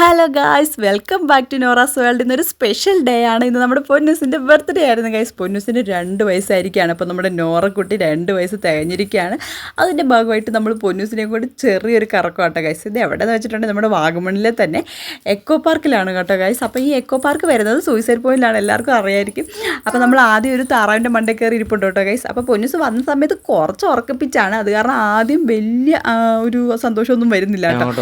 Hello guys welcome back to Nora's world ഇന്നൊരു special day ആണ്. ഇന്ന് നമ്മുടെ പൊന്നൂസിന്റെ ബർത്ത്ഡേ ആയിരുന്നു ഗൈസ് പൊന്നൂസിന് രണ്ട് വയസ്സായിരിക്കുകയാണ്. അപ്പോൾ നമ്മുടെ നോറക്കുട്ടി രണ്ട് വയസ്സ് തികഞ്ഞിരിക്കുകയാണ്. അതിന്റെ ഭാഗമായിട്ട് നമ്മൾ പൊന്നൂസിനെ കൂടി ചെറിയൊരു കറക്കമാട്ടോ ഗൈസ് ഇത് എവിടെയെന്ന് വെച്ചിട്ടുണ്ടെങ്കിൽ നമ്മുടെ വാഗമണിലെ തന്നെ എക്കോ പാർക്കിലാണ് കേട്ടോ ഗൈസ് അപ്പോൾ ഈ എക്കോ പാർക്ക് വരുന്നത് സൂയിസൈഡ് പോയിന്റിലാണ് എല്ലാവർക്കും അറിയായിരിക്കും. അപ്പോൾ നമ്മൾ ആദ്യം ഒരു താറാവിന്റെ മണ്ടേ കയറി ഇരിപ്പുണ്ട് കേട്ടോ ഗൈസ് അപ്പോൾ പൊന്നൂസ് വന്ന സമയത്ത് കുറച്ച് ഉറക്കപ്പിച്ചാണ്. അത് കാരണം ആദ്യം വലിയ ഒരു സന്തോഷമൊന്നും വരുന്നില്ല കേട്ടോ.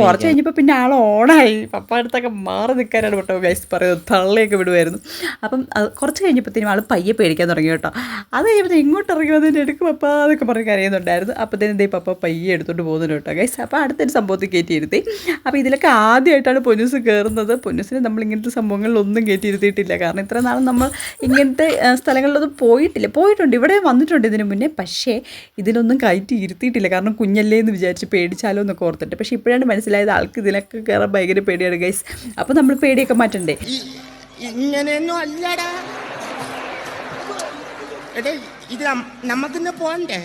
കുറച്ച് കഴിഞ്ഞപ്പോൾ പിന്നെ ആൾ ഓണായി. പപ്പ അടുത്തൊക്കെ മാറി നിൽക്കാനാണ് കേട്ടോ ഗൈസ് പറയുന്നത്. തള്ളിയൊക്കെ വിടുമായിരുന്നു അപ്പം കുറച്ച് കഴിഞ്ഞപ്പോഴത്തേനും ആൾ പയ്യെ പേടിക്കാൻ തുടങ്ങി കേട്ടോ. അത് കഴിയുമ്പോൾ ഇങ്ങോട്ട് ഇറങ്ങി വന്നതിന്റെ എടുക്കും പപ്പ എന്നൊക്കെ പറഞ്ഞ് കരയുന്നുണ്ടായിരുന്നു. അപ്പോഴത്തേനും ഇതേ പപ്പ പയ്യെ എടുത്തോണ്ട് പോകുന്നുണ്ട് കേട്ടോ ഗൈസ് അപ്പോൾ അടുത്തൊരു സംഭവത്തിൽ കയറ്റിയിരുത്തി അപ്പോൾ ഇതിലൊക്കെ ആദ്യമായിട്ടാണ് പൊന്നൂസ് കയറുന്നത് പൊന്നൂസിനെ നമ്മൾ ഇങ്ങനത്തെ സംഭവങ്ങളിലൊന്നും കയറ്റിയിരുത്തിയിട്ടില്ല കാരണം ഇത്ര നാളും നമ്മൾ ഇങ്ങനത്തെ സ്ഥലങ്ങളിലൊന്നും പോയിട്ടില്ല. പോയിട്ടുണ്ട്. ഇവിടെ വന്നിട്ടുണ്ട് ഇതിനു മുന്നേ. പക്ഷേ ഇതിലൊന്നും കയറ്റി ഇരുത്തിയിട്ടില്ല. കാരണം കുഞ്ഞല്ലേ എന്ന് വിചാരിച്ച് പേടിച്ചാലോ എന്നൊക്കെ ഓർത്തിട്ട്. പക്ഷേ ഇപ്പോഴാണ് മനസ്സിലായത് ആൾക്ക് ഇതിലൊക്കെ കയറാൻ ഭയങ്കര പേടിയാണ് ഗൈസ് അപ്പോൾ നമ്മൾ പേടിയൊക്കെ മാറ്റണ്ടേ? ഇങ്ങനെയൊന്നും അല്ലടാ. എടേ ഇത് നമുക്കിന്ന് പോണ്ടേ?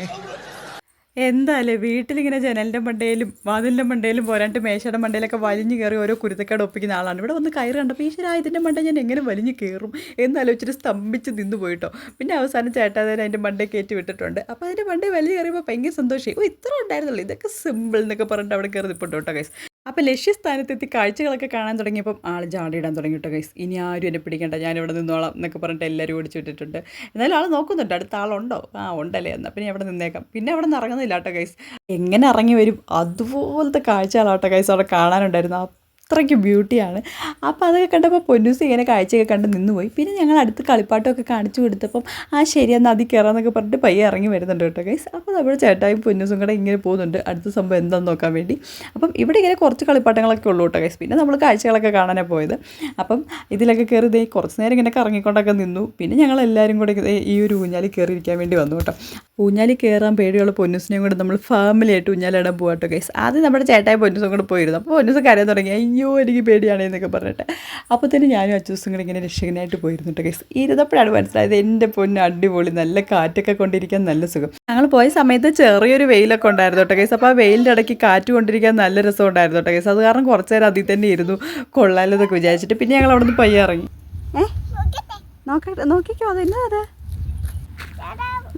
എന്തായാലും വീട്ടിലിങ്ങനെ ജനലിന്റെ മണ്ടയിലും വാതിലിന്റെ മണ്ടയിലും പോരാണ്ട് മേശയുടെ മണ്ടയിലൊക്കെ വലിഞ്ഞു കയറി ഓരോ കുരുത്തക്കേട് ഒപ്പിക്കുന്ന ആളാണ്. ഇവിടെ വന്ന് കയറി കണ്ടപ്പോൾ ഈശ്വര ഇതിന്റെ മണ്ട ഞാൻ എങ്ങനെ വലിഞ്ഞു കയറും? എന്നാലോചിച്ചിട്ട് സ്തംഭിച്ച് നിന്ന് പോയിട്ടോ. പിന്നെ അവസാനം ചേട്ടാതേനെ അതിന്റെ മണ്ടയിൽ കയറ്റി വിട്ടിട്ടുണ്ട്. അപ്പോൾ അതിന്റെ മണ്ടയിൽ വലിയ കയറിയപ്പോൾ ഭയങ്കര സന്തോഷമായി. ഓ ഇത്ര ഉണ്ടായിരുന്നുള്ളൂ. ഇതൊക്കെ സിമ്പിൾ എന്നൊക്കെ പറഞ്ഞിട്ട് അവിടെ കയറി നിൽപ്പുണ്ട് കേട്ടോ ഗൈസ് അപ്പോൾ ലക്ഷ്യസ്ഥാനത്തെത്തി കാഴ്ചകളൊക്കെ കാണാൻ തുടങ്ങിയപ്പം ആൾ ജാടിയിടാൻ തുടങ്ങി കേട്ടോ ഗൈസ് ഇനി ആരും എന്നെ പിടിക്കണ്ട ഞാൻ ഇവിടെ നിന്നോളാം എന്നൊക്കെ പറഞ്ഞിട്ട് എല്ലാവരും ഓടിച്ചു വിട്ടിട്ടുണ്ട്. എന്നാലും ആൾ നോക്കുന്നുണ്ട് അടുത്ത ആളുണ്ടോ? ആ ഉണ്ടല്ലേ എന്നാൽ പിന്നെ അവിടെ നിന്നേക്കാം. പിന്നെ അവിടെ നിന്ന് ഇറങ്ങുന്നില്ല കേട്ടോ ഗൈസ് എങ്ങനെ ഇറങ്ങി വരും? അതുപോലത്തെ കാഴ്ചകളാട്ടോ ഗൈസ് അവിടെ കാണാനുണ്ടായിരുന്നു അത്രയ്ക്ക് ബ്യൂട്ടിയാണ്. അപ്പോൾ അതൊക്കെ കണ്ടപ്പോൾ പൊന്നൂസ് ഇങ്ങനെ കാഴ്ചയൊക്കെ കണ്ട് നിന്നുപോയി. പിന്നെ ഞങ്ങൾ അടുത്ത് കളിപ്പാട്ടമൊക്കെ കാണിച്ചു കൊടുത്തപ്പം ആ ശരി എന്നാൽ അതിൽ കയറാന്നൊക്കെ പറഞ്ഞിട്ട് പയ്യെ ഇറങ്ങി വരുന്നുണ്ട് കേട്ടോ ഗൈസ് അപ്പോൾ നമ്മുടെ ചേട്ടായും പൊന്നൂസും കൂടെ ഇങ്ങനെ പോകുന്നുണ്ട്. അടുത്ത സംഭവം എന്താണെന്ന് നോക്കാൻ വേണ്ടി. അപ്പം ഇവിടെ ഇങ്ങനെ കുറച്ച് കളിപ്പാട്ടങ്ങളൊക്കെ ഉള്ളൂ കേട്ടോ ഗൈസ് പിന്നെ നമ്മൾ കാഴ്ചകളൊക്കെ കാണാനാണ് പോയത്. അപ്പം ഇതിലൊക്കെ കയറി ദേ കുറച്ച് നേരം ഇങ്ങനെ കറങ്ങിക്കൊണ്ടൊക്കെ നിന്നു. പിന്നെ ഞങ്ങൾ എല്ലാവരും കൂടെ ഈ ഒരു ഊഞ്ഞാലിൽ കയറിയിരിക്കാൻ വേണ്ടി വന്നു കേട്ടോ. ഊഞ്ഞാലിൽ കയറാൻ പേടിയുള്ള പൊന്നൂസിനെയും കൂടെ നമ്മൾ ഫാമിലിയായിട്ട് ഊഞ്ഞാലിടാൻ പോകാം കേട്ടോ ഗൈസ് ആദ്യം നമ്മുടെ ചേട്ടായ പൊന്നൂസും കൂടെ പോയിരുന്നു. അപ്പോൾ പൊന്നൂസ് കരയാൻ തുടങ്ങി. അയ്യോ എനിക്ക് പേടിയാണ് എന്നൊക്കെ പറഞ്ഞിട്ട്. അപ്പോൾ തന്നെ ഞാനും അച്ചൂസും കൂടെ ഇങ്ങനെ രക്ഷകനായിട്ട് പോയിരുന്നു കേട്ടോ കേസ് ഇരുന്നപ്പോഴാണ് മനസ്സിലായത് എന്റെ പൊന്ന് അടിപൊളി നല്ല കാറ്റൊക്കെ കൊണ്ടിരിക്കാൻ നല്ല സുഖം. ഞങ്ങൾ പോയ സമയത്ത് ചെറിയൊരു വെയിലൊക്കെ ഉണ്ടായിരുന്നു കേട്ടോ കേസ് അപ്പോൾ ആ വെയിലിന്റെ ഇടയ്ക്ക് കാറ്റ് കൊണ്ടിരിക്കാൻ നല്ല രസം ഉണ്ടായിരുന്നു കേട്ടോ കേസ് അത് കാരണം കുറച്ച് നേരം അതിൽ തന്നെ ഇരുന്നു കൊള്ളാലോ എന്നൊക്കെ വിചാരിച്ചിട്ട്. പിന്നെ ഞങ്ങൾ അവിടെ നിന്ന് പയ്യ ഇറങ്ങി. നോക്കട്ടെ നോക്കിക്കോ അതെന്നാ അത്?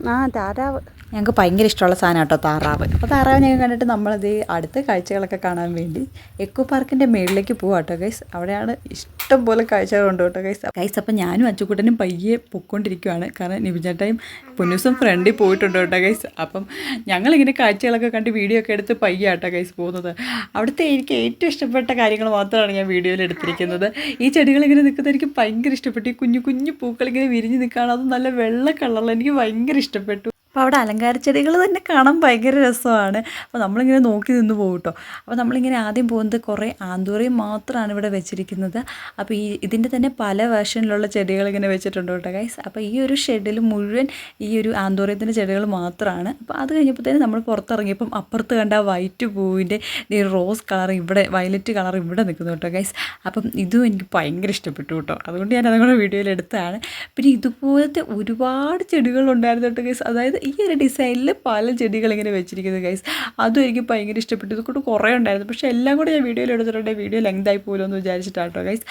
ആ താറാവ് ഞങ്ങൾക്ക് ഭയങ്കര ഇഷ്ടമുള്ള സാധനം കേട്ടോ താറാവ്. അപ്പോൾ താറാവിനെയൊക്കെ കണ്ടിട്ട് നമ്മളത് അടുത്ത കാഴ്ചകളൊക്കെ കാണാൻ വേണ്ടി എക്കോ പാർക്കിന്റെ മേളിലേക്ക് പോകാം കേട്ടോ ഗൈസ് അവിടെയാണ് ഇഷ്ടം പോലെ കാഴ്ചകളുണ്ട് കേട്ടോ ഗൈസ് ഗൈസ് അപ്പം ഞാനും അച്ചുക്കുട്ടനും പയ്യെ പൊയ്ക്കൊണ്ടിരിക്കുവാണ്. കാരണം നിബിചേട്ടായും പൊന്നൂസും ഫ്രണ്ടിൽ പോയിട്ടുണ്ട് കേട്ടോ ഗൈസ് അപ്പം ഞങ്ങളിങ്ങനെ കാഴ്ചകളൊക്കെ കണ്ട് വീഡിയോ ഒക്കെ എടുത്ത് പയ്യെ കേട്ടോ ഗൈസ് പോകുന്നത്. അവിടുത്തെ എനിക്ക് ഏറ്റവും ഇഷ്ടപ്പെട്ട കാര്യങ്ങൾ മാത്രമാണ് ഞാൻ വീഡിയോയിൽ എടുത്തിരിക്കുന്നത്. ഈ ചെടികൾ ഇങ്ങനെ നിൽക്കുന്നത് എനിക്ക് ഭയങ്കര ഇഷ്ടപ്പെട്ടു. ഈ കുഞ്ഞു കുഞ്ഞു പൂക്കൾ ഇങ്ങനെ വിരിഞ്ഞ് നിൽക്കുകയാണ്. അത് നല്ല വെള്ള കളറിൽ എനിക്ക് ഭയങ്കര ഇഷ്ടപ്പെട്ടു. അപ്പോൾ അവിടെ അലങ്കാര ചെടികൾ തന്നെ കാണാൻ ഭയങ്കര രസമാണ്. അപ്പോൾ നമ്മളിങ്ങനെ നോക്കി നിന്ന് പോകും കേട്ടോ അപ്പോൾ നമ്മളിങ്ങനെ ആദ്യം പോകുന്നത് കുറേ ആന്തൂറിയും മാത്രമാണ് ഇവിടെ വെച്ചിരിക്കുന്നത്. അപ്പോൾ ഈ ഇതിന്റെ തന്നെ പല വേർഷനിലുള്ള ചെടികൾ ഇങ്ങനെ വെച്ചിട്ടുണ്ട് കേട്ടോ ഗൈസ് അപ്പോൾ ഈ ഒരു ഷെഡിൽ മുഴുവൻ ഈ ഒരു ആന്തൂറിയത്തിന്റെ ചെടികൾ മാത്രമാണ് അപ്പോൾ അത് കഴിഞ്ഞപ്പോഴത്തേനും നമ്മൾ പുറത്തിറങ്ങിയപ്പം അപ്പുറത്ത് കണ്ട വൈറ്റ് പൂവിന്റെ ഈ റോസ് കളർ ഇവിടെ വയലറ്റ് കളർ ഇവിടെ നിൽക്കുന്നു കേട്ടോ ഗൈസ് അപ്പം ഇതും എനിക്ക് ഭയങ്കര ഇഷ്ടപ്പെട്ടു കേട്ടോ. അതുകൊണ്ട് ഞാൻ അതുകൊണ്ട് വീഡിയോയിൽ എടുത്തതാണ്. പിന്നെ ഇതുപോലത്തെ ഒരുപാട് ചെടികളുണ്ടായിരുന്നു കേട്ടോ ഗൈസ് അതായത് ഈ ഒരു ഡിസൈനിൽ പല ചെടികൾ ഇങ്ങനെ വെച്ചിരിക്കുന്നത് ഗൈസ് അതും എനിക്ക് ഭയങ്കര ഇഷ്ടപ്പെട്ടു. ഇത് കൂടെ കുറേ ഉണ്ടായിരുന്നു. പക്ഷേ എല്ലാം കൂടെ ഞാൻ വീഡിയോയിൽ എടുത്തിട്ടുണ്ടെങ്കിൽ വീഡിയോ ലെങ്ത് ആയി പോലും എന്ന് വിചാരിച്ചിട്ടാണ് കേട്ടോ ഗൈസ്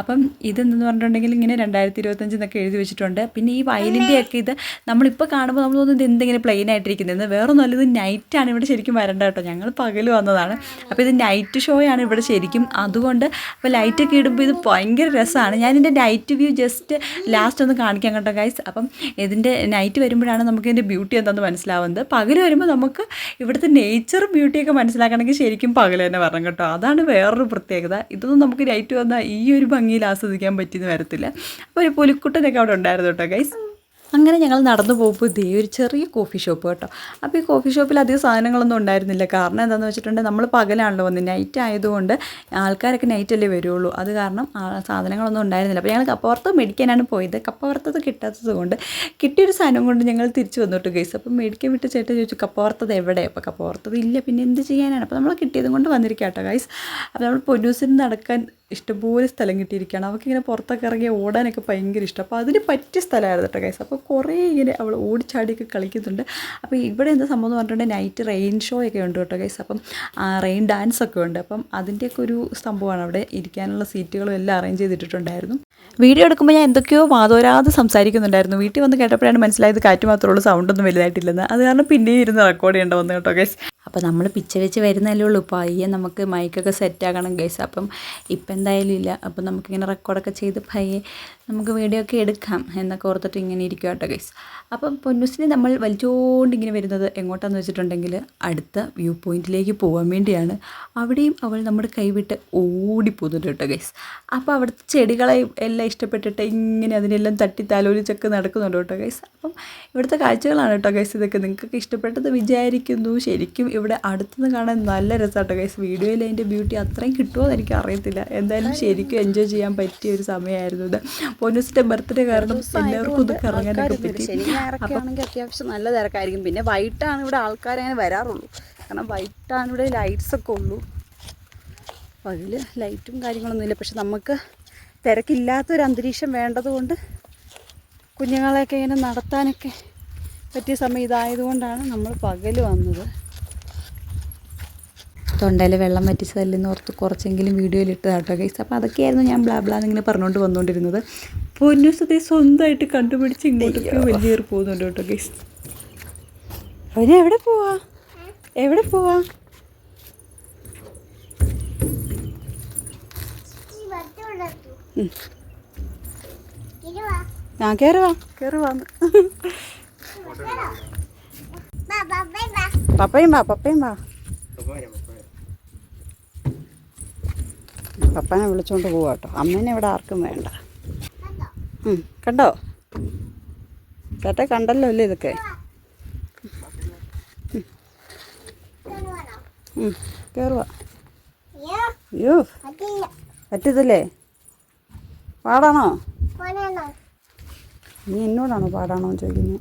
അപ്പം ഇതെന്ന് പറഞ്ഞിട്ടുണ്ടെങ്കിൽ ഇങ്ങനെ രണ്ടായിരത്തി ഇരുപത്തഞ്ച് എന്നൊക്കെ എഴുതി വെച്ചിട്ടുണ്ട്. പിന്നെ ഈ വയലിന്റെയൊക്കെ ഇത് നമ്മളിപ്പോൾ കാണുമ്പോൾ നമ്മൾ തോന്നുന്നത് എന്തെങ്കിലും പ്ലെയിൻ ആയിട്ടിരിക്കുന്നത്. വേറെ നല്ലത് നൈറ്റാണ് ഇവിടെ ശരിക്കും വരേണ്ടത് കേട്ടോ. ഞങ്ങൾ പകൽ വന്നതാണ്. അപ്പോൾ ഇത് നൈറ്റ് ഷോയാണ് ഇവിടെ ശരിക്കും. അതുകൊണ്ട് അപ്പോൾ ലൈറ്റൊക്കെ ഇടുമ്പോൾ ഇത് ഭയങ്കര രസമാണ് ഞാൻ ഇതിന്റെ നൈറ്റ് വ്യൂ ജസ്റ്റ് ലാസ്റ്റ് ഒന്ന് കാണിക്കാൻ കേട്ടോ ഗൈസ് അപ്പം ഇതിന്റെ നൈറ്റ് വരുമ്പോഴാണ് നമുക്ക് ഇതിന്റെ ബ്യൂട്ടി എന്താണെന്ന് മനസ്സിലാവുന്നത്. പകൽ വരുമ്പോൾ നമുക്ക് ഇവിടുത്തെ നേച്ചർ ബ്യൂട്ടിയൊക്കെ മനസ്സിലാക്കണമെങ്കിൽ ശരിക്കും പകൽ തന്നെ വരണം കേട്ടോ. അതാണ് വേറൊരു പ്രത്യേകത. ഇതൊന്നും നമുക്ക് നൈറ്റ് വന്നാൽ ഈ ഒരു ഭംഗിയിൽ ആസ്വദിക്കാൻ പറ്റിയെന്ന് വരത്തില്ല. അപ്പോൾ ഒരു പുലിക്കുട്ടനൊക്കെ അവിടെ ഉണ്ടായിരുന്നു കേട്ടോ ഗൈസ് അങ്ങനെ ഞങ്ങൾ നടന്നു പോകുമ്പോൾ ഇതേ ഒരു ചെറിയ കോഫി ഷോപ്പ് കേട്ടോ. അപ്പോൾ ഈ കോഫി ഷോപ്പിൽ അധികം സാധനങ്ങളൊന്നും ഉണ്ടായിരുന്നില്ല. കാരണം എന്താണെന്ന് വെച്ചിട്ടുണ്ടെങ്കിൽ നമ്മൾ പകലാണല്ലോ വന്നത് നൈറ്റ് ആയതുകൊണ്ട് ആൾക്കാരൊക്കെ നൈറ്റല്ലേ വരുള്ളൂ. അത് കാരണം സാധനങ്ങളൊന്നും ഉണ്ടായിരുന്നില്ല. അപ്പോൾ ഞങ്ങൾ കപ്പവറുത്ത് മേടിക്കാനാണ് പോയത്. കപ്പവറുത്തത് കിട്ടാത്തത് കൊണ്ട് കിട്ടിയൊരു സാധനം കൊണ്ട് ഞങ്ങൾ തിരിച്ചു വന്നിട്ട് ഗൈസ് അപ്പോൾ മേടിക്കാൻ വിട്ട് ചേട്ടൻ ചോദിച്ചു കപ്പവറുത്തത് എവിടെ? അപ്പോൾ കപ്പവറുത്തത് ഇല്ല. പിന്നെ എന്ത് ചെയ്യാനാണ്? അപ്പോൾ നമ്മൾ കിട്ടിയത് കൊണ്ട് വന്നിരിക്കാം കേട്ടോ ഗൈസ് അപ്പോൾ നമ്മൾ പൊന്നൂസിന് നടക്കാൻ ഇഷ്ടംപോലെ സ്ഥലം കിട്ടിയിരിക്കുകയാണ്. അവൾക്ക് ഇങ്ങനെ പുറത്തൊക്കെ ഇറങ്ങി ഓടാനൊക്കെ ഭയങ്കര ഇഷ്ടം. അപ്പോൾ അതിന് പറ്റിയ സ്ഥലമായിരുന്നു കേട്ടോ ഗൈസ് അപ്പോൾ അപ്പോൾ കുറേ ഇങ്ങനെ അവൾ ഓടിച്ചാടിയൊക്കെ കളിക്കുന്നുണ്ട്. അപ്പോൾ ഇവിടെ എന്താ സംഭവം എന്ന് പറഞ്ഞിട്ടുണ്ടെങ്കിൽ നൈറ്റ് റെയിൻ ഷോ ഒക്കെ ഉണ്ട് കേട്ടോ ഗൈസ് അപ്പം റെയിൻ ഡാൻസ് ഒക്കെ ഉണ്ട്. അപ്പം അതിന്റെയൊക്കെ ഒരു സംഭവമാണ്. അവിടെ ഇരിക്കാനുള്ള സീറ്റുകളും എല്ലാം അറേഞ്ച് ചെയ്തിട്ടുണ്ടായിരുന്നു വീഡിയോ എടുക്കുമ്പോൾ ഞാൻ എന്തൊക്കെയോ വാതോരാതെ സംസാരിക്കുന്നുണ്ടായിരുന്നു. വീട്ടിൽ വന്ന് കേട്ടപ്പോഴാണ് മനസ്സിലായത് കാറ്റ് മാത്രമുള്ള സൗണ്ടൊന്നും വലുതായിട്ടില്ലെന്ന്. അത് കാരണം പിന്നെയും ഇരുന്ന് റെക്കോർഡ് ചെയ്യേണ്ട വന്നു കേട്ടോ ഗൈസ് അപ്പോൾ നമ്മൾ പിച്ച വെച്ച് വരുന്നതല്ലേ ഉള്ളൂ. ഇപ്പോൾ അയ്യെ നമുക്ക് മൈക്കൊക്കെ സെറ്റ് ആക്കണം ഗൈസ് അപ്പം ഇപ്പം എന്തായാലും ഇല്ല. അപ്പം നമുക്കിങ്ങനെ റെക്കോർഡൊക്കെ ചെയ്ത് പയ്യെ നമുക്ക് വീഡിയോ ഒക്കെ എടുക്കാം എന്നൊക്കെ ഓർത്തിട്ട് ഇങ്ങനെ ഇരിക്കുക കേട്ടോ ഗൈസ് അപ്പം പൊന്നൂസിനെ നമ്മൾ വലിച്ചുകൊണ്ട് ഇങ്ങനെ വരുന്നത് എങ്ങോട്ടാന്ന് വെച്ചിട്ടുണ്ടെങ്കിൽ അടുത്ത വ്യൂ പോയിന്റിലേക്ക് പോകാൻ വേണ്ടിയാണ്. അവിടെയും അവൾ നമ്മുടെ കൈവിട്ട് ഓടിപ്പോകുന്നുണ്ട് കേട്ടോ ഗൈസ് അപ്പോൾ അവിടുത്തെ ചെടികളെ എല്ലാം ഇഷ്ടപ്പെട്ടിട്ട് ഇങ്ങനെ അതിനെല്ലാം തട്ടി താലോലിച്ചൊക്കെ നടക്കുന്നുണ്ട് കേട്ടോ ഗൈസ് അപ്പം ഇവിടുത്തെ കാഴ്ചകളാണ് കേട്ടോ ഗൈസ് ഇതൊക്കെ. നിങ്ങൾക്കൊക്കെ ഇഷ്ടപ്പെട്ടത് വിചാരിക്കുന്നു. ശരിക്കും ഇവിടെ അടുത്തുനിന്ന് കാണാൻ നല്ല രസമാട്ടോ ഗൈസ് വീഡിയോയിൽ അതിന്റെ ബ്യൂട്ടി അത്രയും കിട്ടുമോ എന്ന് എനിക്ക് അറിയത്തില്ല എന്തായാലും ശരിക്കും എൻജോയ് ചെയ്യാൻ പറ്റിയ ഒരു സമയമായിരുന്നു ഇത്. പൊന്നൂസിന്റെ ബർത്ത്ഡേ കാരണം എല്ലാവർക്കും ഒന്ന് കറങ്ങാനൊക്കെ പറ്റി. ശനി ഞായറൊക്കെ ആണെങ്കിൽ അത്യാവശ്യം നല്ല തിരക്കായിരിക്കും പിന്നെ വൈകിട്ടാണ് ഇവിടെ ആൾക്കാർ അങ്ങനെ വരാറുള്ളൂ. കാരണം വൈകിട്ടാണ് ഇവിടെ ലൈറ്റ്സ് ഒക്കെ ഉള്ളൂ. അതിൽ ലൈറ്റും കാര്യങ്ങളൊന്നുമില്ല പക്ഷെ നമുക്ക് തിരക്കില്ലാത്തൊരു അന്തരീക്ഷം വേണ്ടതുകൊണ്ട് കുഞ്ഞുങ്ങളെയൊക്കെ ഇങ്ങനെ നടത്താനൊക്കെ പറ്റിയ സമയം ഇതായതുകൊണ്ടാണ് നമ്മൾ പകൽ വന്നത്. തൊണ്ടയിൽ വെള്ളം വറ്റിച്ചതല്ലെന്ന് ഓർത്ത് കുറച്ചെങ്കിലും വീഡിയോയിൽ ഇട്ടതാട്ടോ ഗൈസ് അപ്പോൾ അതൊക്കെയായിരുന്നു ഞാൻ ബ്ലാ ബ്ലാ എന്നിങ്ങനെ പറഞ്ഞുകൊണ്ട് വന്നുകൊണ്ടിരുന്നത് പൊന്നൂസത്തെ സ്വന്തമായിട്ട് കണ്ടുപിടിച്ച് ഇങ്ങോട്ടൊക്കെ വലിയേറി പോകുന്നുണ്ട് കേട്ടോ ഗൈസ് അവന് എവിടെ പോവാ? എവിടെ പോവാ? ഞാൻ കയറുവാ കയറുവാന്ന് പപ്പയും വാ പപ്പയും വാ. പപ്പനെ വിളിച്ചോണ്ട് പോവാ കേട്ടോ അമ്മേനെ ഇവിടെ ആർക്കും വേണ്ട. കണ്ടോ? ചേട്ടാ കണ്ടല്ലോ അല്ലേ ഇതൊക്കെ? കേറുവാ. അയ്യോ പറ്റത്തില്ലേ? പാടാണോ? നീ എന്നോടാണോ പാടാണോ ചോദിക്കുന്നത്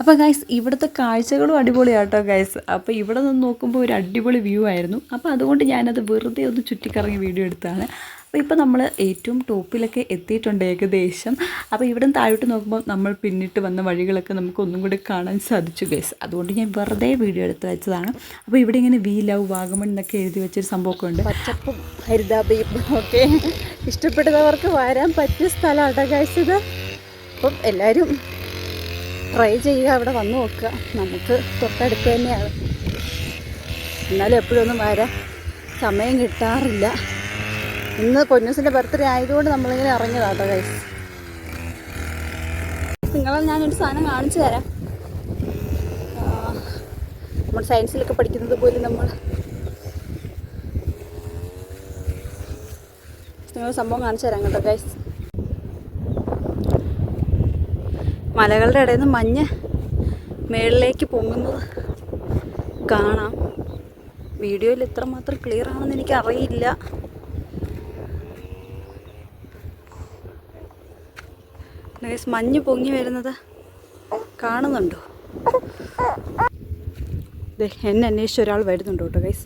അപ്പോൾ ഗൈസ് ഇവിടുത്തെ കാഴ്ചകളും അടിപൊളിയാട്ടോ ഗൈസ് അപ്പോൾ ഇവിടെ നിന്ന് നോക്കുമ്പോൾ ഒരു അടിപൊളി വ്യൂ ആയിരുന്നു. അപ്പോൾ അതുകൊണ്ട് ഞാനത് വെറുതെ ഒന്ന് ചുറ്റിക്കറങ്ങി വീഡിയോ എടുത്താണ് അപ്പോൾ ഇപ്പോൾ നമ്മൾ ഏറ്റവും ടോപ്പിലൊക്കെ എത്തിയിട്ടുണ്ട് ഏകദേശം. അപ്പോൾ ഇവിടെ നിന്ന് താഴോട്ട് നോക്കുമ്പോൾ നമ്മൾ പിന്നിട്ട് വന്ന വഴികളൊക്കെ നമുക്ക് ഒന്നും കൂടി കാണാൻ സാധിച്ചു ഗൈസ് അതുകൊണ്ട് ഞാൻ വെറുതെ വീഡിയോ എടുത്ത് വെച്ചതാണ്. അപ്പോൾ ഇവിടെ ഇങ്ങനെ വി ലവ് വാഗമൺ എന്നൊക്കെ എഴുതി വെച്ചൊരു സംഭവമൊക്കെ ഉണ്ട് പച്ചപ്പും ഹരിതാപയും ഒക്കെ ഇഷ്ടപ്പെടുന്നവർക്ക് വരാൻ പറ്റിയ സ്ഥലമാണ് ഗൈസ് ഇത്. അപ്പം എല്ലാവരും ട്രൈ ചെയ്യുക അവിടെ വന്നു നോക്കുക. നമുക്ക് തൊട്ടടുത്ത് തന്നെയാണ്. എന്നാലും എപ്പോഴൊന്നും വരാൻ സമയം കിട്ടാറില്ല. ഇന്ന് പൊന്നൂസിന്റെ ബർത്ത്ഡേ ആയതുകൊണ്ട് നമ്മളിങ്ങനെ ഇറങ്ങിയതാട്ടോ ഗൈസ് നിങ്ങളെ ഞാനൊരു സാധനം കാണിച്ചു തരാം. നമ്മൾ സയൻസിലൊക്കെ പഠിക്കുന്നത് പോലെ നമ്മൾ നിങ്ങൾ സംഭവം കാണിച്ചു തരാം കേട്ടോ ഗൈസ് മലകളുടെ ഇടയിൽ നിന്ന് മഞ്ഞ് മേളിലേക്ക് പൊങ്ങുന്നത് കാണാം. വീഡിയോയിൽ എത്രമാത്രം ക്ലിയർ ആണെന്ന് എനിക്ക് അറിയില്ല മഞ്ഞ് പൊങ്ങി വരുന്നത് കാണുന്നുണ്ടോ? എന്നെ അന്വേഷിച്ച് ഒരാൾ വരുന്നുണ്ട് കേട്ടോ ഗൈസ്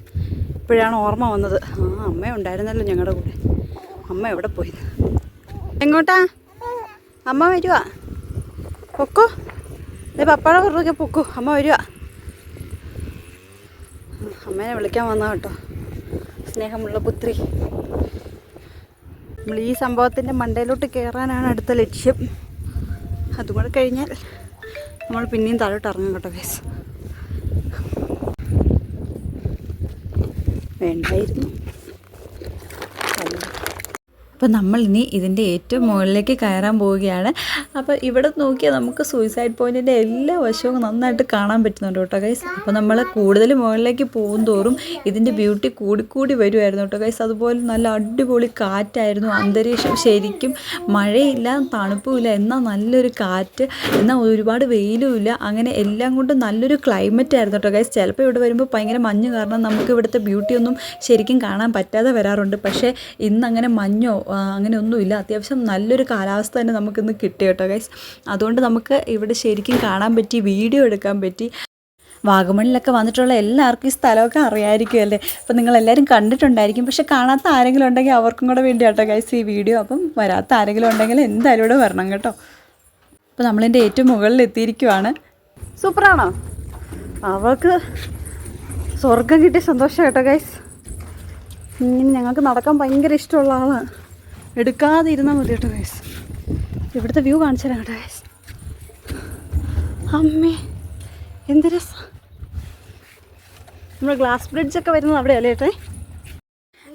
ഇപ്പോഴാണ് ഓർമ്മ വന്നത്. ആ അമ്മ ഉണ്ടായിരുന്നല്ലോ ഞങ്ങളുടെ കൂടെ. അമ്മ എവിടെ പോയി? എങ്ങോട്ടാ? അമ്മ വരുവാ? പൊക്കോ. ദേ പപ്പാടെ പുറത്തൊക്കെ പൊക്കോ. അമ്മ വരിക അമ്മേനെ വിളിക്കാൻ വന്നാ കേട്ടോ. സ്നേഹമുള്ള പുത്രി. നമ്മൾ ഈ സംഭവത്തിന്റെ മണ്ടയിലോട്ട് കയറാനാണ് അടുത്ത ലക്ഷ്യം. അതും കൂടെ കഴിഞ്ഞാൽ നമ്മൾ പിന്നെയും താഴോട്ട് ഇറങ്ങും കേട്ടോ കേസ് വേണ്ടായിരുന്നു. അപ്പോൾ നമ്മൾ ഇനി ഇതിന്റെ ഏറ്റവും മുകളിലേക്ക് കയറാൻ പോവുകയാണ്. അപ്പോൾ ഇവിടെ നോക്കിയാൽ നമുക്ക് സൂയിസൈഡ് പോയിന്റിന്റെ എല്ലാ വശവും നന്നായിട്ട് കാണാൻ പറ്റുന്നുണ്ട് കേട്ടോ ഗൈസ് അപ്പോൾ നമ്മൾ കൂടുതൽ മുകളിലേക്ക് പോകും തോറും ഇതിന്റെ ബ്യൂട്ടി കൂടിക്കൂടി വരുമായിരുന്നു കേട്ടോ ഗൈസ് അതുപോലെ നല്ല അടിപൊളി കാറ്റായിരുന്നു. അന്തരീക്ഷം ശരിക്കും മഴയില്ല തണുപ്പുമില്ല എന്നാൽ നല്ലൊരു കാറ്റ് എന്നാൽ ഒരുപാട് വെയിലുമില്ല. അങ്ങനെ എല്ലാം കൊണ്ടും നല്ലൊരു ക്ലൈമറ്റ് ആയിരുന്നു കേട്ടോ ഗൈസ് ചിലപ്പോൾ ഇവിടെ വരുമ്പോൾ ഭയങ്കര മഞ്ഞ് കാരണം നമുക്ക് ഇവിടുത്തെ ബ്യൂട്ടിയൊന്നും ശരിക്കും കാണാൻ പറ്റാതെ വരാറുണ്ട്. പക്ഷേ ഇന്ന് അങ്ങനെ മഞ്ഞോ അങ്ങനെ ഒന്നുമില്ല അത്യാവശ്യം നല്ലൊരു കാലാവസ്ഥ തന്നെ നമുക്കിന്ന് കിട്ടി കേട്ടോ ഗൈസ് അതുകൊണ്ട് നമുക്ക് ഇവിടെ ശരിക്കും കാണാൻ പറ്റി വീഡിയോ എടുക്കാൻ പറ്റി. വാഗമണിലൊക്കെ വന്നിട്ടുള്ള എല്ലാവർക്കും ഈ സ്ഥലമൊക്കെ അറിയാമായിരിക്കും അല്ലേ? അപ്പം നിങ്ങളെല്ലാവരും കണ്ടിട്ടുണ്ടായിരിക്കും. പക്ഷെ കാണാത്ത ആരെങ്കിലും ഉണ്ടെങ്കിൽ അവർക്കും കൂടെ വേണ്ടി കേട്ടോ ഗൈസ് ഈ വീഡിയോ. അപ്പം വരാത്ത ആരെങ്കിലും ഉണ്ടെങ്കിൽ എന്തായാലും ഇവിടെ വരണം കേട്ടോ. അപ്പോൾ നമ്മളിന്റെ ഏറ്റവും മുകളിൽ എത്തിയിരിക്കുവാണ്. സൂപ്പറാണോ? അവൾക്ക് സ്വർഗം കിട്ടിയ സന്തോഷം കേട്ടോ ഗൈസ് ഇങ്ങനെ ഞങ്ങൾക്ക് നടക്കാൻ ഭയങ്കര ഇഷ്ടമുള്ള ആളാണ്. എടുക്കാതെ ഇരുന്നാൽ മതി കേട്ടോ ഗൈസ് ഇവിടുത്തെ വ്യൂ കാണിച്ചു തരാം കേട്ടോ ഗൈസ് അമ്മേ എന്ത് രസം. നമ്മുടെ ഗ്ലാസ് ബ്രിഡ്ജൊക്കെ വരുന്നത് അവിടെയല്ലേ ഏട്ടേ?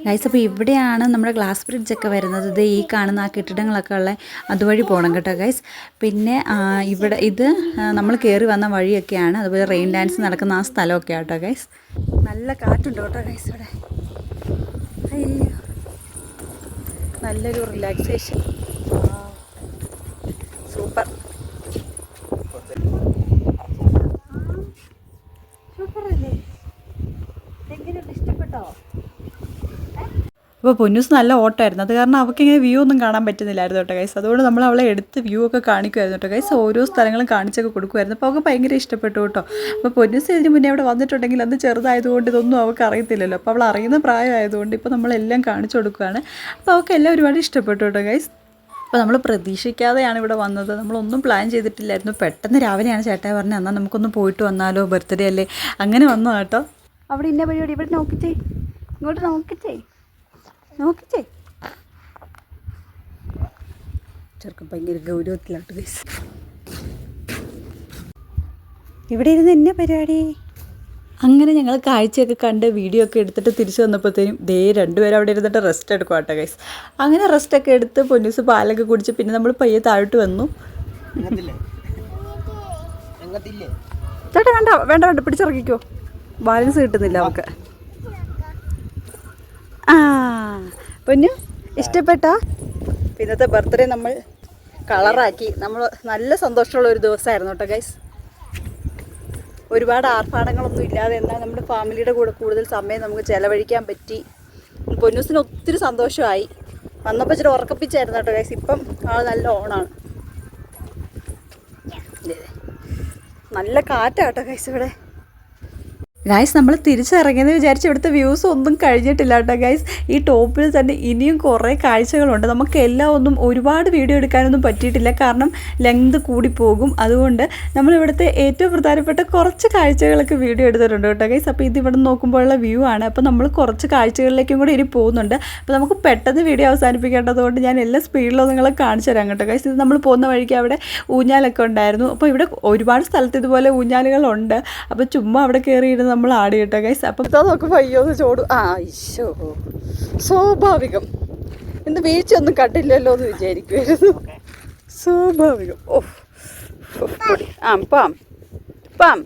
ഗൈസ് അപ്പോൾ ഇവിടെയാണ് നമ്മുടെ ഗ്ലാസ് ബ്രിഡ്ജൊക്കെ വരുന്നത്. ഇത് ഈ കാണുന്ന ആ കെട്ടിടങ്ങളൊക്കെ ഉള്ള അതുവഴി പോകണം കേട്ടോ ഗൈസ് പിന്നെ ഇവിടെ ഇത് നമ്മൾ കയറി വന്ന വഴിയൊക്കെയാണ്. അതുപോലെ റെയിൻ ഡാൻസ് നടക്കുന്ന ആ സ്ഥലമൊക്കെ കേട്ടോ ഗൈസ് നല്ല കാറ്റുണ്ട് കേട്ടോ ഗൈസ് ഇവിടെ. അയ്യോ. നല്ലൊരു റിലാക്സേഷൻ സൂപ്പർ അല്ലേ എങ്ങനെയുണ്ട് ഇഷ്ടപ്പെട്ടോ അപ്പോൾ പൊന്നൂസ് നല്ല ഓട്ടമായിരുന്നു. അത് കാരണം അവൾക്ക് ഇങ്ങനെ വ്യൂ ഒന്നും കാണാൻ പറ്റുന്നില്ലായിരുന്നു കേട്ടോ ഗൈസ് അതുകൊണ്ട് നമ്മൾ അവളെ എടുത്ത് വ്യൂ ഒക്കെ കാണിക്കുമായിരുന്നു കേട്ടോ ഗൈസ് ഓരോ സ്ഥലങ്ങളും കാണിച്ചൊക്കെ കൊടുക്കുമായിരുന്നു. അപ്പോൾ അവൾക്ക് ഭയങ്കര ഇഷ്ടപ്പെട്ടു കേട്ടോ. അപ്പോൾ പൊന്നൂസ് ഇതിന് മുന്നേ അവിടെ വന്നിട്ടുണ്ടെങ്കിൽ അത് ചെറുതായതുകൊണ്ട് ഇതൊന്നും അവൾക്ക് അറിയത്തില്ലല്ലോ. അപ്പോൾ അവൾ അറിയുന്ന പ്രായമായതുകൊണ്ട് ഇപ്പോൾ നമ്മളെല്ലാം കാണിച്ചു കൊടുക്കുകയാണ് അപ്പോൾ അവൾക്ക് എല്ലാം ഒരുപാട് ഇഷ്ടപ്പെട്ടു കേട്ടോ ഗൈസ് അപ്പോൾ നമ്മൾ പ്രതീക്ഷിക്കാതെയാണ് ഇവിടെ വന്നത്. നമ്മളൊന്നും പ്ലാൻ ചെയ്തിട്ടില്ലായിരുന്നു. പെട്ടെന്ന് രാവിലെയാണ് ചേട്ടായി പറഞ്ഞത് എന്നാൽ നമുക്കൊന്ന് പോയിട്ട് വന്നാലോ ബർത്ത്ഡേ അല്ലേ? അങ്ങനെ വന്നു കേട്ടോ. അവിടെ ഇന്ന പരിപാടി? ഇവിടെ നോക്കിച്ചേ. ഇങ്ങോട്ട് നോക്കിച്ചേ. നോക്കിച്ചേ. ചെറുക്കൻ ഭയങ്കര ഗൗരവത്തിലാട്ട് ഗൈസ് ഇവിടെ ഇരുന്ന് എന്നെ പരിപാടി? അങ്ങനെ ഞങ്ങൾ കാഴ്ചയൊക്കെ കണ്ട് വീഡിയോ ഒക്കെ എടുത്തിട്ട് തിരിച്ചു വന്നപ്പോഴത്തേനും ദേ രണ്ടുപേരും അവിടെ ഇരുന്നിട്ട് റെസ്റ്റ് എടുക്കും കേട്ടോ ഗൈസ് അങ്ങനെ റെസ്റ്റൊക്കെ എടുത്ത് പൊന്നൂസ് പാലൊക്കെ കുടിച്ച് പിന്നെ നമ്മൾ പയ്യെ താഴോട്ട് വന്നു. ചേട്ടാ വേണ്ട വേണ്ട വേണ്ട പിടിച്ചിറക്കിക്കോ ബാലൻസ് കിട്ടുന്നില്ല അവൾക്ക്. ആ. പൊന്നു ഇഷ്ടപ്പെട്ടോ? ഇന്നത്തെ ബർത്ത്ഡേ നമ്മൾ കളറാക്കി. നമ്മൾ നല്ല സന്തോഷമുള്ള ഒരു ദിവസമായിരുന്നു കേട്ടോ ഗൈസ് ഒരുപാട് ആർഭാടങ്ങളൊന്നും ഇല്ലാതെ എന്നാൽ നമ്മുടെ ഫാമിലിയുടെ കൂടെ കൂടുതൽ സമയം നമുക്ക് ചിലവഴിക്കാൻ പറ്റി. പൊന്നൂസിന് ഒത്തിരി സന്തോഷമായി. വന്നപ്പോൾ ഇച്ചിരി ഉറക്കപ്പിച്ചായിരുന്നു കേട്ടോ ഗൈസ് ഇപ്പം ആൾ നല്ല ഓണാണ്. നല്ല കാറ്റാട്ടോ ഗൈസ് ഇവിടെ. ഗൈസ് നമ്മൾ തിരിച്ചിറങ്ങിയെന്ന് വിചാരിച്ച് ഇവിടുത്തെ വ്യൂസ് ഒന്നും കഴിഞ്ഞിട്ടില്ല കേട്ടോ ഗൈസ് ഈ ടോപ്പിൽ തന്നെ ഇനിയും കുറേ കാഴ്ചകളുണ്ട്. നമുക്ക് എല്ലാം ഒന്നും ഒരുപാട് വീഡിയോ എടുക്കാനൊന്നും പറ്റിയിട്ടില്ല. കാരണം ലെങ്ത് കൂടിപ്പോകും. അതുകൊണ്ട് നമ്മൾ ഇവിടുത്തെ ഏറ്റവും പ്രധാനപ്പെട്ട കുറച്ച് കാഴ്ചകളൊക്കെ വീഡിയോ എടുത്തിട്ടുണ്ട് കേട്ടോ ഗൈസ് അപ്പോൾ ഇത് ഇവിടെ നോക്കുമ്പോഴുള്ള വ്യൂ ആണ്. അപ്പോൾ നമ്മൾ കുറച്ച് കാഴ്ചകളിലേക്കും കൂടി ഇനി പോകുന്നുണ്ട്. അപ്പോൾ നമുക്ക് പെട്ടെന്ന് വീഡിയോ അവസാനിപ്പിക്കേണ്ടതുകൊണ്ട് ഞാൻ എല്ലാ സ്പീഡിലും നിങ്ങളെ കാണിച്ചു തരാം കേട്ടോ ഗൈസ് ഇത് നമ്മൾ പോകുന്ന വഴിക്ക് അവിടെ ഊഞ്ഞാലൊക്കെ ഉണ്ടായിരുന്നു. അപ്പോൾ ഇവിടെ ഒരുപാട് സ്ഥലത്ത് ഇതുപോലെ ഊഞ്ഞാലുകളുണ്ട്. അപ്പോൾ ചുമ്മാ അവിടെ കയറിയിരുന്ന് നമ്മൾ ആഡ് കേട്ടോ ഗൈസ് അപ്പം നോക്കുമ്പോൾ അയ്യോ എന്ന് ചോടും. ആ ഈശോ. സ്വാഭാവികം. ഇന്ന് വീഴ്ചയൊന്നും കണ്ടില്ലല്ലോ എന്ന് വിചാരിക്കുമായിരുന്നു സ്വാഭാവികം. ഓ. ആ പാം. പാം.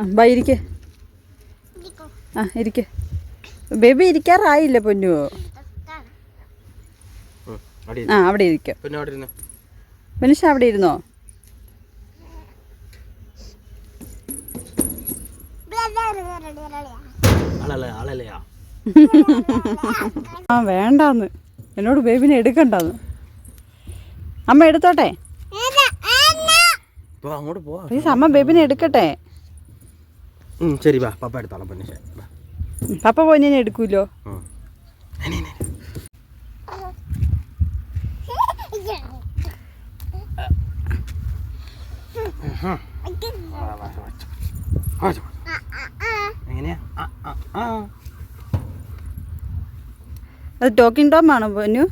ആ ഇരിക്കേ ഇരിക്കെ. ആ ഇരിക്കേ. ബേബി ഇരിക്കാറായില്ല പൊന്നു? ആ അവിടെ ഇരിക്കാം. പിന്നെ അവിടെ ഇരുന്ന്? മനുഷ്യ അവിടെ ഇരുന്നോ? ആ വേണ്ടാന്ന്. എന്നോട് ബേബിനെ എടുക്കണ്ടെന്ന്. അമ്മ എടുത്തോട്ടെ? അങ്ങോട്ട് പ്ലീസ് അമ്മ ബേബിനെ എടുക്കട്ടെ? ശരി വാ പപ്പ എടുത്തോളാം പപ്പ പോയി ഞാൻ എടുക്കൂലോ ഉം. ഇനി, ഇനി, ഇനി. ഉഹും. വാ, വാ, വാ, വാ. വാ, വാ. എങ്ങനെയാ ആ, ആ, ആ. അത് ടോക്കിംഗ് ടോം ആണോ പൊന്നു?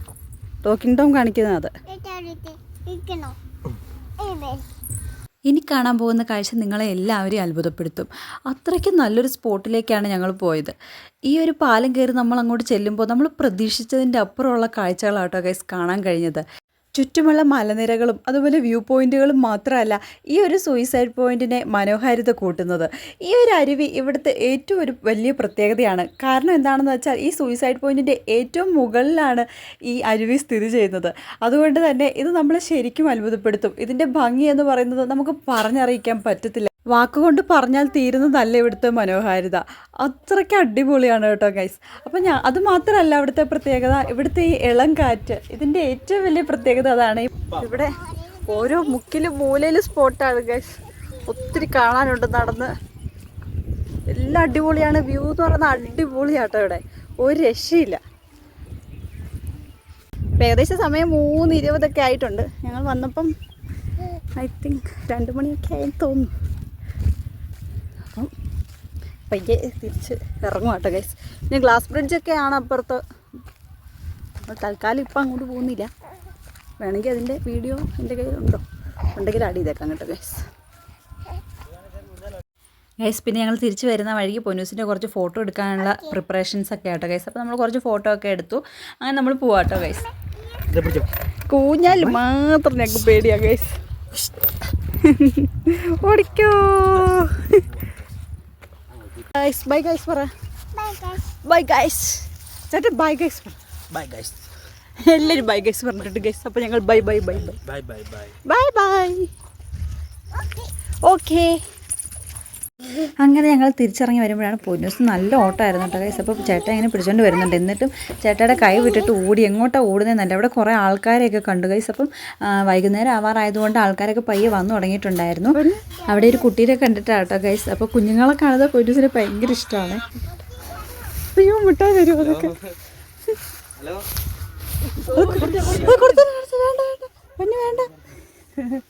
ടോക്കിംഗ് ടോം കാണിക്കുന്നത്. അത് ഇനി കാണാൻ പോകുന്ന കാഴ്ച നിങ്ങളെ എല്ലാവരെയും അത്ഭുതപ്പെടുത്തും. അത്രയ്ക്ക് നല്ലൊരു സ്പോട്ടിലേക്കാണ് ഞങ്ങൾ പോയത്. ഈ ഒരു പാലം കയറി നമ്മൾ അങ്ങോട്ട് ചെല്ലുമ്പോൾ നമ്മൾ പ്രതീക്ഷിച്ചതിന്റെ അപ്പുറമുള്ള കാഴ്ചകളാട്ടോ ഗൈസ് കാണാൻ കഴിഞ്ഞത്. ചുറ്റുമുള്ള മലനിരകളും അതുപോലെ വ്യൂ പോയിന്റുകളും മാത്രമല്ല ഈ ഒരു സൂയിസൈഡ് പോയിന്റിനെ മനോഹാരിത കൂട്ടുന്നത്. ഈ ഒരു അരുവി ഇവിടുത്തെ ഏറ്റവും ഒരു വലിയ പ്രത്യേകതയാണ്. കാരണം എന്താണെന്ന് വെച്ചാൽ ഈ സൂയിസൈഡ് പോയിന്റിന്റെ ഏറ്റവും മുകളിലാണ് ഈ അരുവി സ്ഥിതി ചെയ്യുന്നത്. അതുകൊണ്ട് തന്നെ ഇത് നമ്മളെ ശരിക്കും അത്ഭുതപ്പെടുത്തും. ഇതിന്റെ ഭംഗി എന്ന് പറയുന്നത് നമുക്ക് പറഞ്ഞറിയിക്കാൻ പറ്റത്തില്ല. വാക്കുകൊണ്ട് പറഞ്ഞാൽ തീരുന്നതല്ല ഇവിടുത്തെ മനോഹാരിത. അത്രയ്ക്ക് അടിപൊളിയാണ് കേട്ടോ ഗൈസ് അപ്പം ഞാൻ അത് മാത്രമല്ല ഇവിടുത്തെ പ്രത്യേകത. ഇവിടുത്തെ ഈ ഇളം കാറ്റ് ഇതിന്റെ ഏറ്റവും വലിയ പ്രത്യേകത അതാണ്. ഇവിടെ ഓരോ മുക്കിലും മൂലയിലും സ്പോട്ടാണ് ഗൈസ് ഒത്തിരി കാണാനുണ്ട് നടന്ന്. എല്ലാം അടിപൊളിയാണ്. വ്യൂ എന്ന് പറയുന്നത് അടിപൊളിയാട്ടോ ഇവിടെ. ഒരു രക്ഷയില്ല. ഏകദേശം സമയം മൂന്ന് ഇരുപതൊക്കെ ആയിട്ടുണ്ട്. ഞങ്ങൾ വന്നപ്പം ഐ തിങ്ക് രണ്ട് മണിയൊക്കെ ആയി തോന്നുന്നു. അപ്പം പയ്യെ തിരിച്ച് ഇറങ്ങും കേട്ടോ ഗൈസ് പിന്നെ ഗ്ലാസ് ബ്രിഡ്ജൊക്കെ ആണ് അപ്പുറത്ത്. അപ്പോൾ തൽക്കാലം ഇപ്പം അങ്ങോട്ട് പോകുന്നില്ല. വേണമെങ്കിൽ അതിന്റെ വീഡിയോ എന്റെ കയ്യിലുണ്ടോ ഉണ്ടെങ്കിൽ ആഡ് ചെയ്തേക്കാം കേട്ടോ ഗൈസ് ഗൈസ് പിന്നെ ഞങ്ങൾ തിരിച്ച് വരുന്ന വഴിക്ക് പൊന്നൂസിന്റെ കുറച്ച് ഫോട്ടോ എടുക്കാനുള്ള പ്രിപ്പറേഷൻസ് ഒക്കെ ആട്ടോ ഗൈസ് അപ്പോൾ നമ്മൾ കുറച്ച് ഫോട്ടോ ഒക്കെ എടുത്തു. അങ്ങനെ നമ്മൾ പോവാട്ടോ ഗൈസ് കൂഞ്ഞാൽ മാത്രം ഞങ്ങൾക്ക് പേടിയാ ഗൈസ് ഓടിക്കോ. ഗൈസ് ബൈ ഗൈസ് പറ. ബൈ ഗൈസ് ചേട്ടൻ ബൈ ഗൈസ് പറ. ബൈ ഗൈസ് എല്ലാവരും ബൈ ഗൈസ് പറഞ്ഞിട്ടുണ്ട് ഗൈസ് അപ്പോൾ ഞങ്ങൾ bye bye bye bye bye bye bye bye okay അങ്ങനെ ഞങ്ങൾ തിരിച്ചിറങ്ങി വരുമ്പോഴാണ് പൊന്നൂസ് നല്ല ഓട്ടമായിരുന്നു കേട്ടോ കൈസ് അപ്പോൾ ചേട്ടൻ ഇങ്ങനെ പിടിച്ചോണ്ട് വരുന്നുണ്ട്. എന്നിട്ടും ചേട്ടയുടെ കൈ വിട്ടിട്ട് ഓടി എങ്ങോട്ടാണ് ഓടുന്നതെന്നല്ല അവിടെ കുറേ ആൾക്കാരെയൊക്കെ കണ്ടു കൈസ് അപ്പം വൈകുന്നേരം ആവാറായതുകൊണ്ട് ആൾക്കാരൊക്കെ പയ്യെ വന്നു തുടങ്ങിയിട്ടുണ്ടായിരുന്നു. അവിടെ ഒരു കുട്ടീനെ കണ്ടിട്ടാണ് കേട്ടോ കൈസ് അപ്പോൾ കുഞ്ഞുങ്ങളെ കാണുന്നത് പൊന്നൂസിന് ഭയങ്കര ഇഷ്ടമാണ്. അയ്യോ അതൊക്കെ? വേണ്ട വേണ്ട വേണ്ട.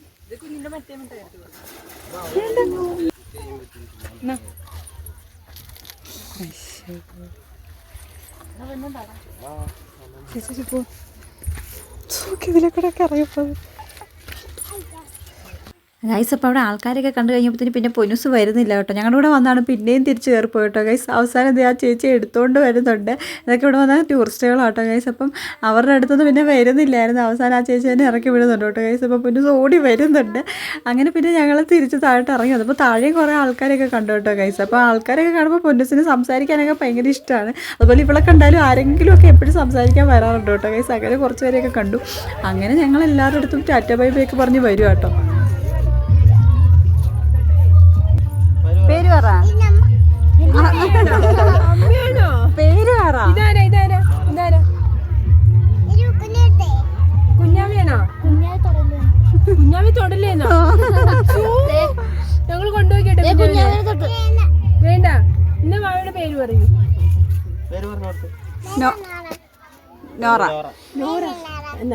ചേച്ചി പോ ഇതിലെ കൂടെ ഒക്കെ ഇറങ്ങിപ്പോയത് ഗൈസ് അപ്പോൾ അവിടെ ആൾക്കാരൊക്കെ കണ്ടു കഴിഞ്ഞപ്പോഴത്തേന് പിന്നെ പൊനുസ് വരുന്നില്ല കേട്ടോ. ഞങ്ങളുടെ കൂടെ വന്നാണ് പിന്നെയും തിരിച്ച് കയറി പോയി കേട്ടോ. ഗൈസ് അവസാനം ആ ചേച്ചി എടുത്തുകൊണ്ട് വരുന്നുണ്ട്. ഇതൊക്കെ ഇവിടെ വന്ന ടൂറിസ്റ്റുകളാട്ടോ. ഗൈസ് അപ്പം അവരുടെ അടുത്തൊന്നും പിന്നെ വരുന്നില്ലായിരുന്നു. അവസാനം ആ ചേച്ചി തന്നെ ഇറക്കി വിടുന്നുണ്ട് കേട്ടോ. ഗൈസ് അപ്പോൾ പൊന്നുസ് ഓടി വരുന്നുണ്ട്. അങ്ങനെ പിന്നെ ഞങ്ങൾ തിരിച്ച് താഴോട്ട് ഇറങ്ങി അപ്പോൾ താഴെയും കുറേ ആൾക്കാരൊക്കെ കണ്ടു കേട്ടോ ഗൈസ് അപ്പോൾ ആൾക്കാരൊക്കെ കാണുമ്പോൾ പൊന്നുസിന് സംസാരിക്കാനൊക്കെ ഭയങ്കര ഇഷ്ടമാണ്. അതുപോലെ ഇവിടെ കണ്ടാലും ആരെങ്കിലും ഒക്കെ എപ്പോഴും സംസാരിക്കാൻ വരാറുണ്ട് കേട്ടോ ഗൈസ് അങ്ങനെ കുറച്ച് പേരെയൊക്കെ കണ്ടു. അങ്ങനെ ഞങ്ങൾ എല്ലാവരുടെ അടുത്തും ടാറ്റ ബൈ ബൈക്ക് പറഞ്ഞ് വരും കേട്ടോ. പേര് പറ. പേര് പറ. തൊടലേന്നോ ഞങ്ങൾ കൊണ്ടുപോയിക്കട്ടെ? വേണ്ട ഇന്ന് മാമയുടെ പേര് പറയൂ. പേര് പറഞ്ഞു കൊടുത്ത് നോ- നോറ.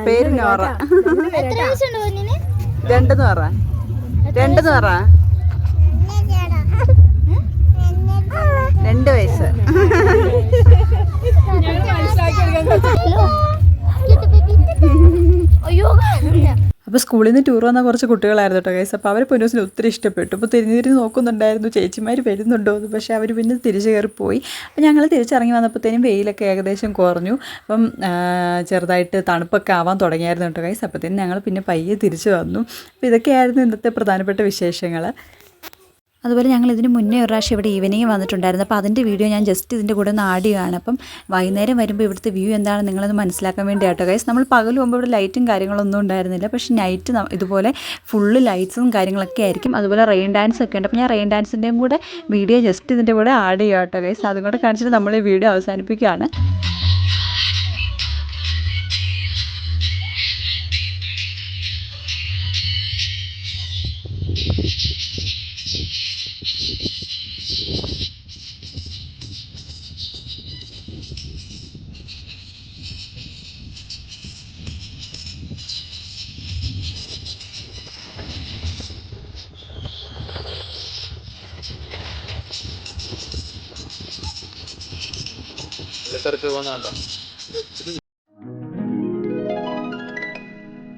പേര് നോറ. രണ്ടെന്ന് പറ. രണ്ടെന്ന് പറ. രണ്ട് വയസ്സ്. അപ്പോൾ സ്കൂളിൽ നിന്ന് ടൂർ വന്ന കുറച്ച് കുട്ടികളായിരുന്നു കേട്ടോ ഗൈസ് അപ്പോൾ അവർ പൊന്നൂസിന് ഒത്തിരി ഇഷ്ടപ്പെട്ടു. അപ്പോൾ തിരിഞ്ഞു തിരിഞ്ഞ് നോക്കുന്നുണ്ടായിരുന്നു ചേച്ചിമാർ വരുന്നുണ്ടോ എന്ന്. പക്ഷേ അവർ പിന്നെ തിരിച്ചു കയറി പോയി. അപ്പോൾ ഞങ്ങൾ തിരിച്ചിറങ്ങി വന്നപ്പോഴത്തേനും വെയിലൊക്കെ ഏകദേശം കുറഞ്ഞു. അപ്പം ചെറുതായിട്ട് തണുപ്പൊക്കെ ആവാൻ തുടങ്ങിയായിരുന്നു കേട്ടോ ഗൈസ് അപ്പോഴത്തേനും ഞങ്ങൾ പിന്നെ പയ്യെ തിരിച്ചു വന്നു. അപ്പോൾ ഇതൊക്കെയായിരുന്നു ഇന്നത്തെ പ്രധാനപ്പെട്ട വിശേഷങ്ങൾ അതുപോലെ ഞങ്ങൾ ഇതിന് മുന്നേ ഒരു പ്രാവശ്യം ഇവിടെ ഈവനിങ് വന്നിട്ടുണ്ടായിരുന്നു. അപ്പോൾ അതിന്റെ വീഡിയോ ഞാൻ ജസ്റ്റ് ഇതിന്റെ കൂടെ ഒന്ന് ആഡ് ചെയ്യുകയാണ് അപ്പം വൈകുന്നേരം വരുമ്പോൾ ഇവിടുത്തെ വ്യൂ എന്താണെന്ന് നിങ്ങളൊന്ന് മനസ്സിലാക്കാൻ വേണ്ടി ആട്ടോ ഗൈസ് നമ്മൾ പകൽ മുമ്പ് ഇവിടെ ലൈറ്റും കാര്യങ്ങളൊന്നും ഉണ്ടായിരുന്നില്ല. പക്ഷേ നൈറ്റ് ഇതുപോലെ ഫുള്ള് ലൈറ്റ്സും കാര്യങ്ങളൊക്കെ ആയിരിക്കും. അതുപോലെ റെയിൻ ഡാൻസ് ഒക്കെ ഉണ്ട്. അപ്പോൾ ഞാൻ റെയിൻ ഡാൻസിന്റെയും കൂടെ വീഡിയോ ജസ്റ്റ് ഇതിന്റെ കൂടെ ആഡ് ചെയ്യാം കേട്ടോ ഗൈസ് അതും കൂടെ കാണിച്ചിട്ട് നമ്മൾ ഈ വീഡിയോ അവസാനിപ്പിക്കുകയാണ്. なんだ。